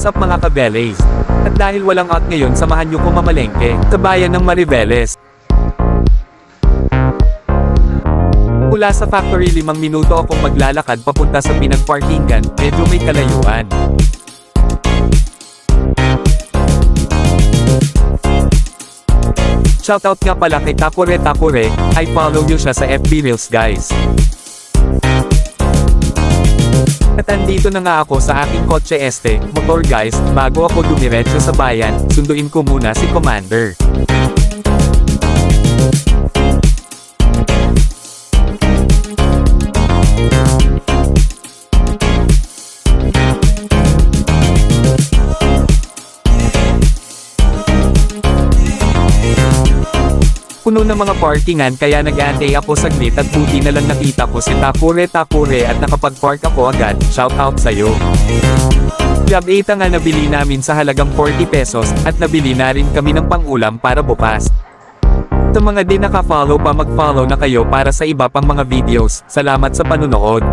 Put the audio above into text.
What's mga kabeles? At dahil walang out ngayon samahan nyo ko mamalengke, sa bayan ng Mariveles. Mula sa factory limang minuto akong maglalakad papunta sa pinagparkingan, medyo may kalayuan. Shoutout nga pala kay Takure Takure, I follow nyo siya sa FB Reels guys. At andito na nga ako sa aking kotse este, motor guys, bago ako dumiretso sa bayan, sunduin ko muna si Commander. Puno ng mga parkingan kaya nag-aantay ako saglit at buti na lang nakita ko si Takure Takure at nakapag-park ako agad, shout out sa'yo. Club 8 nga nabili namin sa halagang 40 pesos at nabili na rin kami ng pangulam para bukas. Sa mga di naka-follow pa mag-follow na kayo para sa iba pang mga videos, salamat sa panunood.